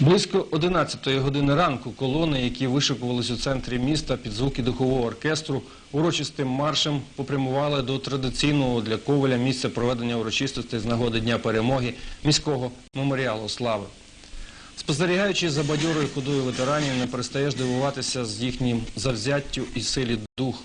Близько 11-ї години ранку колони, які вишикувались у центрі міста під звуки духового оркестру, урочистим маршем попрямували до традиційного для Коваля місця проведення урочистостей з нагоди Дня перемоги міського меморіалу слави. Спостерігаючи за бадьорою ходою ветеранів, не перестаєш дивуватися з їхнім завзяттю і силі духу,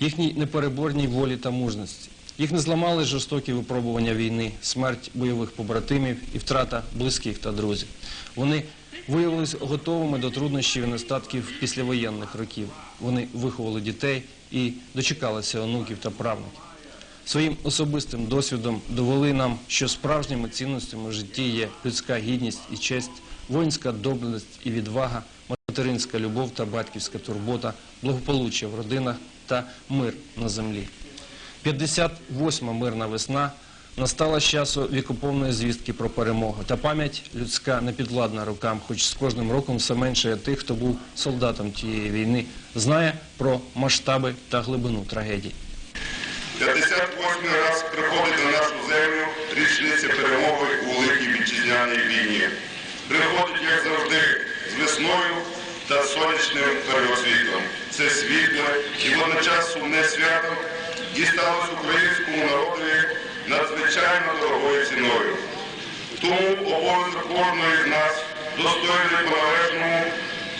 їхній непереборній волі та мужності. Їх не зламали жорстокі випробування війни, смерть бойових побратимів і втрата близьких та друзів. Вони виявилися готовими до труднощів і нестатків післявоєнних років. Вони виховали дітей і дочекалися онуків та правнуків. Своїм особистим досвідом довели нам, що справжніми цінностями в житті є людська гідність і честь, воїнська доблесть і відвага, материнська любов та батьківська турбота, благополуччя в родинах та мир на землі. 58-ма мирна весна настала з часу вікоповної звістки про перемогу. Та пам'ять людська не підвладна рукам, хоч з кожним роком все менше тих, хто був солдатом тієї війни, знає про масштаби та глибину трагедії. 58 раз приходить на нашу землю річниця перемоги у Великій Вітчизняній війні. Приходить, як завжди, з весною та сонячним переосвітлом. Це світле і водночас сумне свято дісталось українському народові надзвичайно дорогою ціною. Тому обов'язок кожної з нас достойний по-належному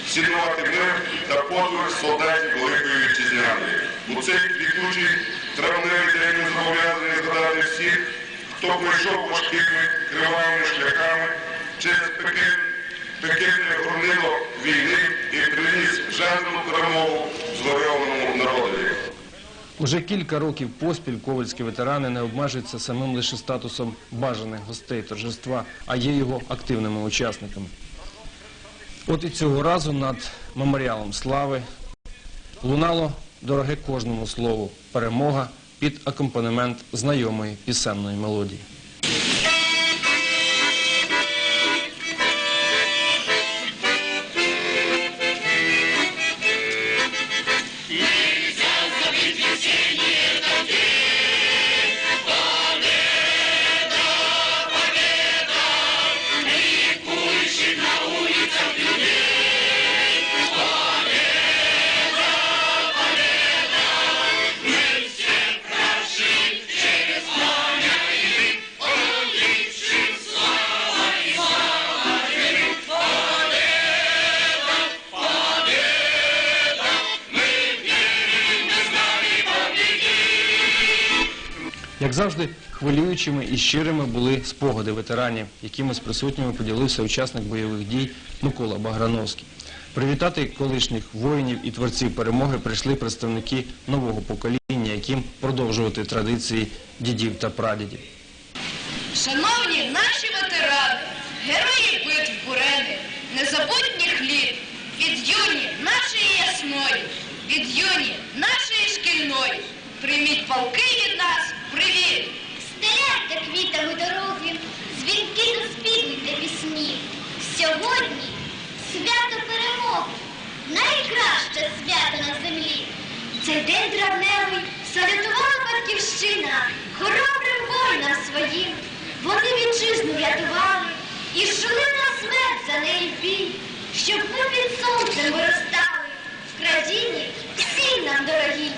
цінувати мир та подвиг солдатів Великої Вітчизняної. У цей квітучий травневий день ми зобов'язані згадати всіх, хто пройшов важкими кривавими шляхами через пекельне, горнило війни і приніс жадну перемогу. Уже кілька років поспіль ковальські ветерани не обмежуються самим лише статусом бажаних гостей торжества, а є його активними учасниками. От і цього разу над меморіалом слави лунало дороге кожному слову перемога під акомпанемент знайомої пісенної мелодії. Як завжди, хвилюючими і щирими були спогади ветеранів, якими з присутніми поділився учасник бойових дій Микола Баграновський. Привітати колишніх воїнів і творців перемоги прийшли представники нового покоління, яким продовжувати традиції дідів та прадідів. Шановні наші ветерани, герої свято перемоги, найкраще свято на землі. Цей день травневий салютувала батьківщина хоробрим воїнам своїм. Вони вітчизну рятували і йшли на смерть за неї бій, щоб ми під сонцем виростали в країні всі нам дорогі.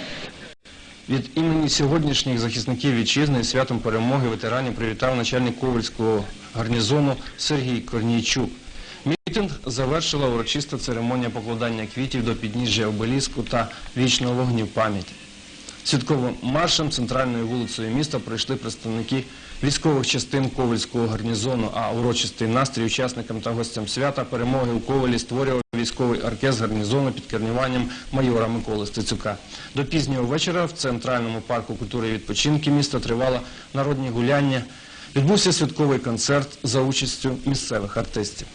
Від імені сьогоднішніх захисників вітчизни святом перемоги ветеранів привітав начальник Ковальського гарнізону Сергій Корнійчук. Мітинг завершила урочиста церемонія покладання квітів до підніжжя обеліску та вічного вогню пам'яті. Святковим маршем центральною вулицею міста пройшли представники військових частин Ковальського гарнізону, а урочистий настрій учасникам та гостям свята перемоги у Ковалі створював військовий оркестр гарнізону під керуванням майора Миколи Стецюка. До пізнього вечора в центральному парку культури і відпочинки міста тривало народні гуляння. Відбувся святковий концерт за участю місцевих артистів.